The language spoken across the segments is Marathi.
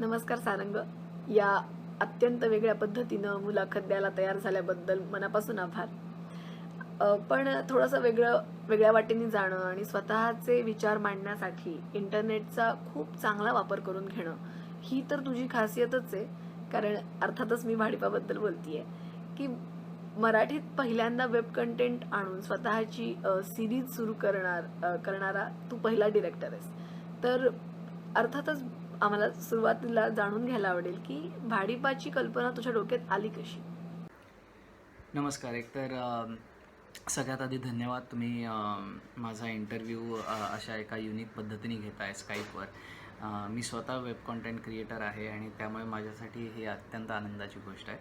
नमस्कार सारंग. या अत्यंत वेगळ्या पद्धतीनं मुलाखत द्यायला तयार झाल्याबद्दल मनापासून आभार. पण थोडंसं वेगळं वेगळ्या वाटेने जाणं आणि स्वतःचे विचार मांडण्यासाठी इंटरनेटचा खूप चांगला वापर करून घेणं ही तर तुझी खासियतच आहे. कारण अर्थातच मी भाडीपाबद्दल बोलतीये. की मराठीत पहिल्यांदा वेब कंटेंट आणून स्वतःची सिरीज सुरू करणार करणारा तू पहिला डिरेक्टर आहेस. तर अर्थातच आम्हाला सुरुवातीला जाणून घ्यायला आवडेल की भाडीपाची कल्पना तुझ्या डोक्यात आली कशी? नमस्कार एकतर सगळ्यात आधी धन्यवाद तुम्ही माझा इंटरव्ह्यू अशा एका युनिक पद्धतीने घेताय स्काईपवर मी स्वतः वेब कॉन्टेंट क्रिएटर आहे आणि त्यामुळे माझ्यासाठी ही अत्यंत आनंदाची गोष्ट आहे.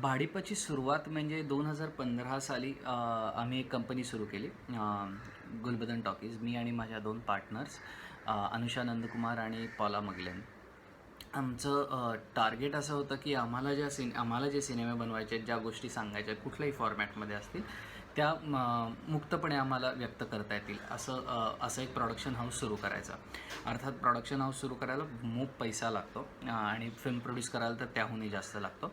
भाडीपाची सुरुवात म्हणजे दोन हजार पंधरा साली आम्ही एक कंपनी सुरू केली गुलबदन टॉकीज. मी आणि माझ्या दोन पार्टनर्स अनुषा नंदकुमार आणि पॉला मगलेन. आमचं टार्गेट असं होतं की आम्हाला ज्या सिने आम्हाला जे सिनेमे बनवायचे आहेत, ज्या गोष्टी सांगायच्या आहेत, कुठल्याही फॉर्मॅटमध्ये असतील त्या मुक्तपणे आम्हाला व्यक्त करता येतील. असं असं एक प्रोडक्शन हाऊस सुरू करायचं. अर्थात प्रोडक्शन हाऊस सुरू करायला मोप पैसा लागतो आणि फिल्म प्रोड्यूस करायला तर त्याहूनही जास्त लागतो.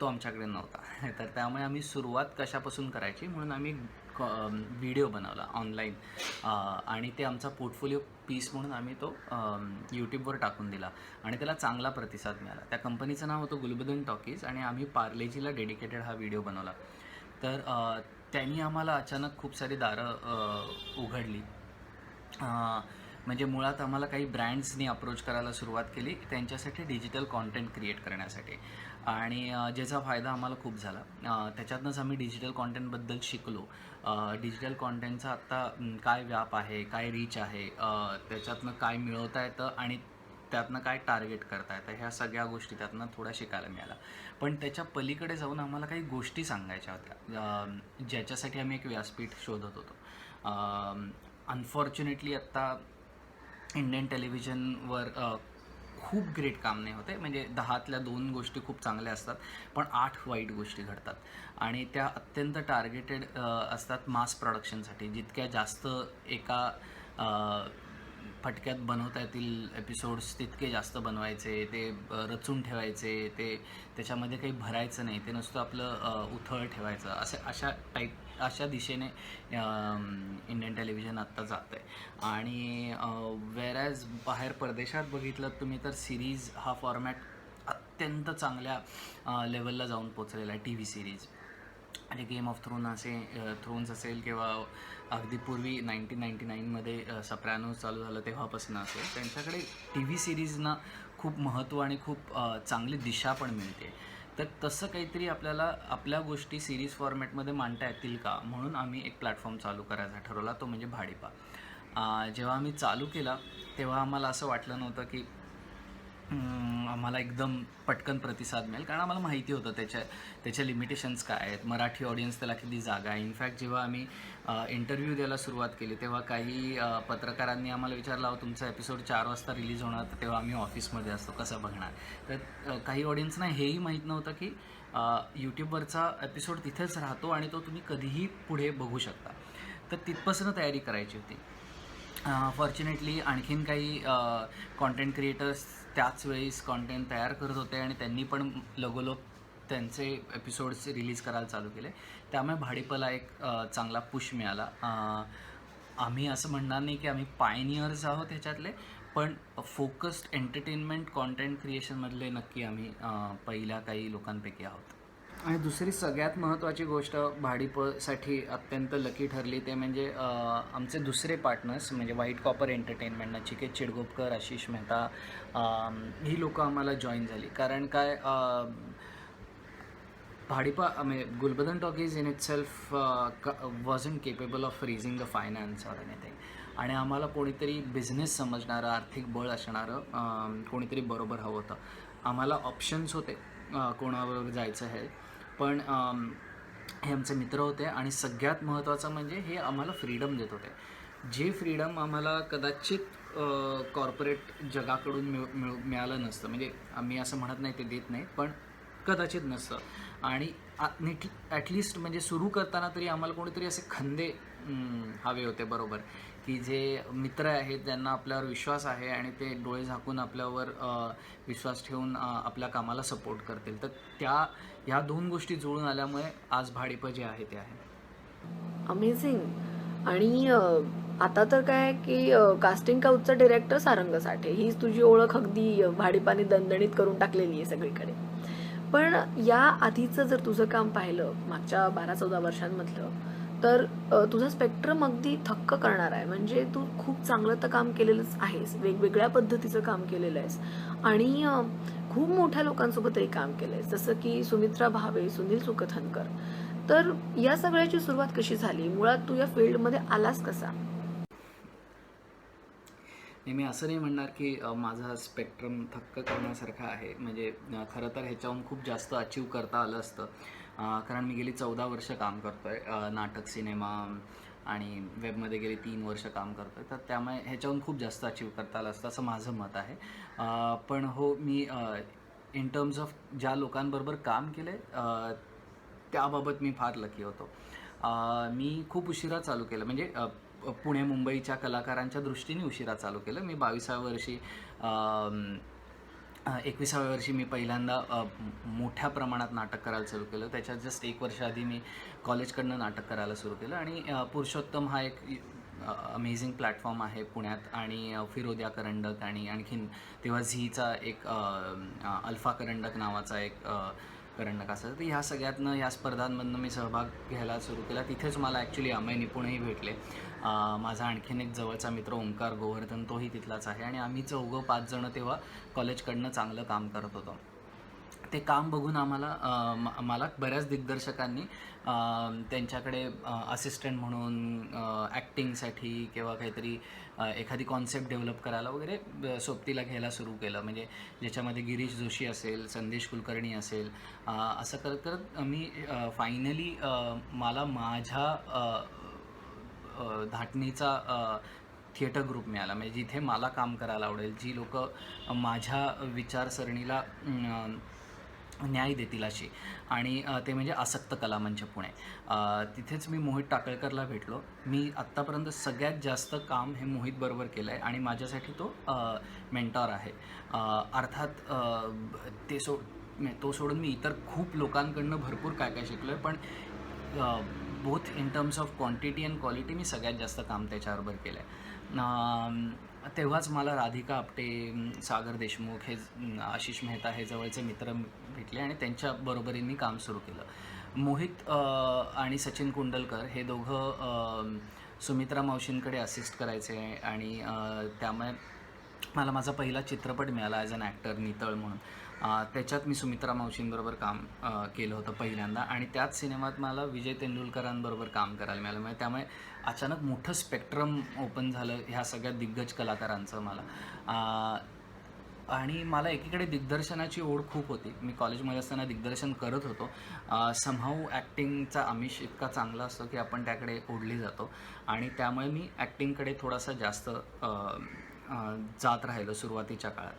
तो आमच्याकडे नव्हता. तर त्यामुळे आम्ही सुरुवात कशापासून करायची म्हणून आम्ही व्हिडिओ बनवला ऑनलाईन. आणि ते आमचा पोर्टफोलिओ पीस म्हणून आम्ही तो यूट्यूबवर टाकून दिला. आणि त्याला चांगला प्रतिसाद मिळाला. त्या कंपनीचं नाव होतं गुलबदन टॉकीज आणि आम्ही पार्लेजीला डेडिकेटेड हा व्हिडिओ बनवला. तर त्यांनी आम्हाला अचानक खूप सारी दारं उघडली. म्हणजे मुळात आम्हाला काही ब्रँड्सनी अप्रोच करायला सुरुवात केली त्यांच्यासाठी डिजिटल कॉन्टेंट क्रिएट करण्यासाठी. आणि ज्याचा फायदा आम्हाला खूप झाला. त्याच्यातनंच आम्ही डिजिटल कॉन्टेंटबद्दल शिकलो. डिजिटल कॉन्टेंटचा आत्ता काय व्याप आहे काय रीच आहे त्याच्यातनं काय मिळवता येतं आणि त्यातनं काय टार्गेट करता येतं ह्या सगळ्या गोष्टी त्यातनं थोड्या शिकायला मिळाल्या. पण त्याच्या पलीकडे जाऊन आम्हाला काही गोष्टी सांगायच्या होत्या. ज्याच्यासाठी आम्ही एक व्यासपीठ शोधत होतो. अनफॉर्च्युनेटली आत्ता इंडियन टेलिव्हिजनवर खूप ग्रेट काम नाही होते म्हणजे दहातल्या दोन गोष्टी खूप चांगल्या असतात पण आठ वाईट गोष्टी घडतात. आणि त्या अत्यंत टार्गेटेड असतात मास प्रोडक्शनसाठी जितक्या जास्त एका फटक्यात बनवता येतील एपिसोड्स तितके जास्त बनवायचे ते रचून ठेवायचे ते त्याच्यामध्ये काही भरायचं नाही. ते नुसतं आपलं उथळ ठेवायचं. असे अशा टाईप अशा दिशेने इंडियन टेलिव्हिजन आत्ता जात आहे आणि वेरॅज बाहेर परदेशात बघितलं तुम्ही तर सिरीज हा फॉर्मॅट अत्यंत चांगल्या लेवलला जाऊन पोचलेला आहे टी व्ही सिरीज आणि गेम ऑफ थ्रोन असे थ्रोन्स असेल किंवा अगदी पूर्वी नाईन्टीन नाईन्टी नाईनमध्ये सप्रॅनोज चालू झालं तेव्हापासून असेल त्यांच्याकडे टी व्ही सिरीजना खूप महत्त्व आणि खूप चांगली दिशा पण मिळते. तर तसं काहीतरी आपल्याला आपल्या गोष्टी सिरीज फॉर्मॅटमध्ये मांडता येतील का? म्हणून आम्ही एक प्लॅटफॉर्म चालू करायचा ठरवला तो म्हणजे भाडीपा जेव्हा आम्ही चालू केला तेव्हा आम्हाला असं वाटलं नव्हतं की आम्हाला एकदम पटकन प्रतिसाद मिळेल. कारण आम्हाला माहिती होतं त्याच्या त्याच्या लिमिटेशन्स काय आहेत. मराठी ऑडियन्स त्याला किती जागा आहे. इनफॅक्ट जेव्हा आम्ही इंटरव्ह्यू द्यायला सुरुवात केली तेव्हा काही पत्रकारांनी आम्हाला विचारलं हो तुमचा एपिसोड चार वाजता रिलीज होणार तर तेव्हा आम्ही ऑफिसमध्ये असतो. कसं बघणार? तर काही ऑडियन्सना हेही माहीत नव्हतं की यूट्यूबवरचा एपिसोड तिथेच राहतो आणि तो तुम्ही कधीही पुढे बघू शकता. तर तिथपासून तयारी करायची होती. फॉर्च्युनेटली आणखीन काही कॉन्टेंट क्रिएटर्स त्याच वेळेस कॉन्टेंट तयार करत होते आणि त्यांनी पण लगोलोग त्यांचे एपिसोड्स रिलीज करायला चालू केले. त्यामुळे भाडीपला एक चांगला पुश मिळाला. आम्ही असं म्हणणार नाही की आम्ही पायनियर्स आहोत ह्याच्यातले पण फोकस्ड एंटरटेनमेंट कॉन्टेंट क्रिएशनमधले नक्की आम्ही पहिल्या काही लोकांपैकी आहोत. आणि दुसरी सगळ्यात महत्त्वाची गोष्ट भाडीपसाठी अत्यंत लकी ठरली ते म्हणजे आमचे दुसरे पार्टनर्स म्हणजे white copper entertainment Nachiket Chidgopkar Ashish Mehta ही लोकं आम्हाला जॉईन झाली. कारण काय भाडीपा म्हणजे Gulbadan talkies in itself wasn't capable of raising the finance or anything आणि आम्हाला कोणीतरी बिझनेस समजणारं आर्थिक बळ असणारं कोणीतरी बरोबर हवं होतं. आम्हाला ऑप्शन्स होते कोणाबरोबर जायचं आहे. पण हे आमचे मित्र होते आणि सगळ्यात महत्त्वाचं म्हणजे हे आम्हाला फ्रीडम देत होते. जे फ्रीडम आम्हाला कदाचित कॉर्पोरेट जगाकडून मिळ मिळ मिळालं नसतं. म्हणजे आम्ही असं म्हणत नाही ते देत नाहीत पण कदाचित नसतं. आणि नीट ॲटलिस्ट म्हणजे सुरू करताना तरी आम्हाला कोणीतरी असे खंदे हवे होते बरोबर. की जे मित्र आहेत ज्यांना आपल्यावर विश्वास आहे आणि ते डोळे झाकून आपल्यावर विश्वास ठेवून आपल्या कामाला सपोर्ट करतील. तर त्या ह्या दोन गोष्टी जुळून आल्यामुळे आज भाडीपं जे आहे ते आहे. अमेझिंग आणि आता तर काय की कास्टिंग काउटचा डिरेक्टर सारंग साठे हीच तुझी ओळख अगदी भाडेपाने दणदणीत करून टाकलेली आहे सगळीकडे. पण या आधीचं जर तुझं काम पाहिलं मागच्या बारा चौदा वर्षांमधलं तर तुझा तुझं स्पेक्ट्रम अगदी थक्क करणार आहे. म्हणजे तू खूप चांगलं तर काम केलेलंच आहेस. वेगवेगळ्या पद्धतीचं काम केलेलं आहेस. आणि खूप मोठ्या लोकांसोबतही काम केलं आहेस जसं की सुमित्रा भावे सुनील सुकथनकर. तर या सगळ्याची सुरुवात कशी झाली? मुळात तू या फील्डमध्ये आलास कसा? नाही मी असं नाही म्हणणार की माझा स्पेक्ट्रम थक्क करण्यासारखा आहे. म्हणजे खरं तर ह्याच्याहून खूप जास्त अचीव करता आलं असतं. कारण मी गेली चौदा वर्ष काम करतोय. नाटक सिनेमा आणि वेबमध्ये गेली तीन वर्ष काम करतोय तर त्यामुळे ह्याच्याहून खूप जास्त अचीव करता आलं असतं असं माझं मत आहे. पण हो मी इन टर्म्स ऑफ ज्या लोकांबरोबर काम केलं आहे त्याबाबत मी फार लकी होतो. मी खूप उशिरा चालू केलं म्हणजे पुणे मुंबईच्या कलाकारांच्या दृष्टीने उशिरा चालू केलं. मी बावीसाव्या वर्षी एकविसाव्या वर्षी मी पहिल्यांदा मोठ्या प्रमाणात नाटक करायला सुरू केलं. त्याच्यात जस्ट एक वर्ष आधी मी कॉलेजकडनं नाटक करायला सुरू केलं. आणि पुरुषोत्तम हा एक अमेझिंग प्लॅटफॉर्म आहे पुण्यात आणि फिरोद्या करंडक आणि आणखीन तेव्हा झीचा एक अल्फा करंडक नावाचा एक करंडक असायचा तर ह्या सगळ्यातनं ह्या स्पर्धांमधनं मी सहभाग घ्यायला सुरू केला. तिथेच मला ॲक्च्युली अमय निपुणही भेटले. माझा आणखीन एक जवळचा मित्र ओंकार गोवर्धन तोही तिथलाच आहे. आणि आम्ही चौघं पाच जणं तेव्हा कॉलेजकडनं चांगलं काम करत होतो. ते काम बघून आम्हाला मला बऱ्याच दिग्दर्शकांनी त्यांच्याकडे असिस्टंट म्हणून ॲक्टिंगसाठी किंवा काहीतरी एखादी कॉन्सेप्ट डेव्हलप करायला वगैरे सोबतीला घ्यायला सुरू केलं. म्हणजे ज्याच्यामध्ये गिरीश जोशी असेल संदेश कुलकर्णी असेल असं करत करत मी फायनली मला माझ्या धाटणीचा थिएटर ग्रुप मिळाला. म्हणजे जिथे मला काम करायला आवडेल जी लोक माझ्या विचारसरणीला न्याय देतील अशी. आणि ते म्हणजे आसक्त कला मंच पुणे. तिथेच मी मोहित टाकळकरला भेटलो. मी आत्तापर्यंत सगळ्यात जास्त काम हे मोहित बरोबर केलं आहे आणि माझ्यासाठी तो मेंटॉर आहे. अर्थात ते सो तो सोडून मी इतर खूप लोकांकडनं भरपूर काय काय शिकलो आहे पण both in terms of quantity and quality मी सगळ्यात जास्त काम त्याच्याबरोबर केलं आहे तेव्हाच मला राधिका आपटे सागर देशमुख हे आशिष मेहता हे जवळचे मित्र भेटले आणि त्यांच्या बरोबरीने मी काम सुरू केलं. मोहित आणि सचिन कुंडलकर हे दोघं सुमित्रा मावशींकडे असिस्ट करायचे आणि त्यामुळे मला माझा पहिला चित्रपट मिळाला ॲज अन ॲक्टर नितळ म्हणून. त्याच्यात मी सुमित्रा मावशींबरोबर काम केलं होतं पहिल्यांदा. आणि त्याच सिनेमात मला विजय तेंडुलकरांबरोबर काम करायला मिळालं. म्हणजे त्यामुळे अचानक मोठं स्पेक्ट्रम ओपन झालं ह्या सगळ्या दिग्गज कलाकारांचं मला. आणि मला एकीकडे दिग्दर्शनाची ओढ खूप होती. मी कॉलेजमध्ये असताना दिग्दर्शन करत होतो. समहाऊ ॲक्टिंगचा आमिष इतका चांगला असतो की आपण त्याकडे ओढली जातो. आणि त्यामुळे मी ॲक्टिंगकडे थोडासा जास्त जात राहिलो सुरुवातीच्या काळात.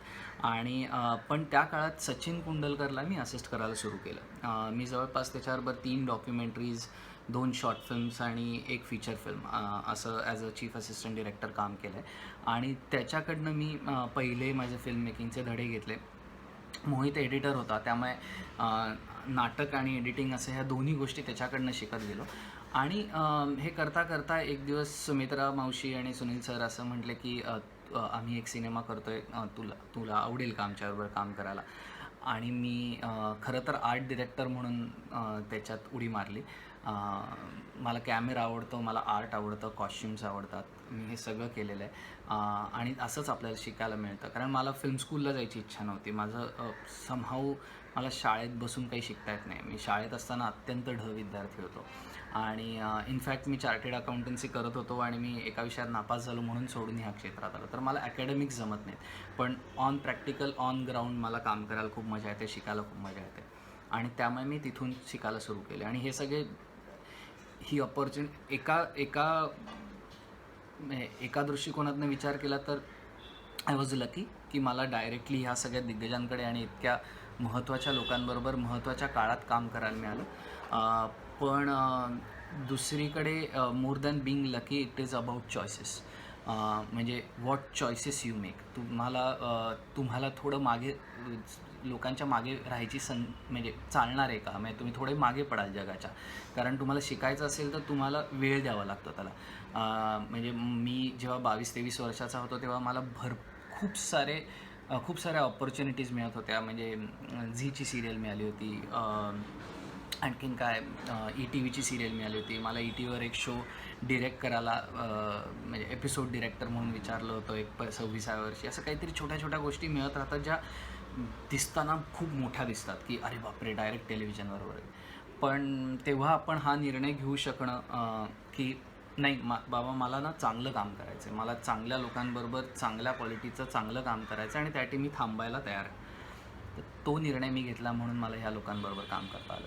आणि पण त्या काळात सचिन कुंडलकरला मी असिस्ट करायला सुरू केलं. मी जवळपास त्याच्याबरोबर तीन डॉक्युमेंटरीज दोन शॉर्ट फिल्म्स आणि एक फीचर फिल्म असं as a chief assistant director काम केलं आहे आणि त्याच्याकडनं मी पहिले माझे फिल्म मेकिंगचे धडे घेतले. मोहित एडिटर होता त्यामुळे नाटक आणि एडिटिंग असं ह्या दोन्ही गोष्टी त्याच्याकडनं शिकत गेलो. आणि हे करता करता एक दिवस सुमित्रा मावशी आणि सुनील सर असं म्हटले की आम्ही एक सिनेमा करतो आहे तुला तुला आवडेल का आमच्याबरोबर काम करायला? आणि मी खरं तर आर्ट डिरेक्टर म्हणून त्याच्यात उडी मारली. मला कॅमेरा आवडतो मला आर्ट आवडतं कॉस्ट्युम्स आवडतात. मी हे सगळं केलेलं आहे. आणि असंच आपल्याला शिकायला मिळतं. कारण मला फिल्म स्कूलला जायची इच्छा नव्हती. माझं समहाऊ मला शाळेत बसून काही शिकता येत नाही. मी शाळेत असताना अत्यंत ढ विद्यार्थी होतो. आणि इनफॅक्ट मी चार्टेड अकाउंटन्सी करत होतो आणि मी एका विषयात नापास झालो म्हणून सोडून ह्या क्षेत्रात आलो. तर मला अकॅडमिक्स जमत नाहीत. पण ऑन प्रॅक्टिकल ऑन ग्राउंड मला काम करायला खूप मजा येते शिकायला खूप मजा येते. आणि त्यामुळे मी तिथून शिकायला सुरू केले. आणि हे सगळे ही ऑपॉर्च्युनिटी एका एका एका दृष्टिकोनातनं विचार केला तर आय वॉज लकी की मला डायरेक्टली ह्या सगळ्या दिग्गजांकडे आणि इतक्या महत्त्वाच्या लोकांबरोबर महत्त्वाच्या काळात काम करायला मिळालं. पण दुसरीकडे more than being lucky it is about choices म्हणजे व्हॉट चॉईसेस यू मेक तुम्हाला तुम्हाला थोडं मागे लोकांच्या मागे राहायची सं म्हणजे चालणार आहे का म्हणजे तुम्ही थोडे मागे पडाल जगाच्या. कारण तुम्हाला शिकायचं असेल तर तुम्हाला वेळ द्यावा लागतो त्याला. म्हणजे मी जेव्हा बावीस तेवीस वर्षाचा होतो तेव्हा मला भर खूप सारे खूप साऱ्या ऑपॉर्च्युनिटीज मिळत होत्या. म्हणजे झीची सिरियल मिळाली होती. आणखीन काय? ई टी व्हीची सिरियल मिळाली होती. मला ई टी व्हीवर एक शो डिरेक्ट करायला म्हणजे एपिसोड डिरेक्टर म्हणून विचारलं होतं एक प सव्वीसाव्या वर्षी. असं काहीतरी छोट्या छोट्या गोष्टी मिळत राहतात ज्या दिसताना खूप मोठ्या दिसतात की अरे बापरे डायरेक्ट टेलिव्हिजनवर वगैरे पण तेव्हा आपण हा निर्णय घेऊ शकणं की नाही मा बाबा मला ना चांगलं काम करायचं आहे मला चांगल्या लोकांबरोबर चांगल्या क्वालिटीचं चांगलं काम करायचं आहे आणि त्यासाठी मी थांबायला तयार आहे. तर तो निर्णय मी घेतला म्हणून मला ह्या लोकांबरोबर काम करता आलं.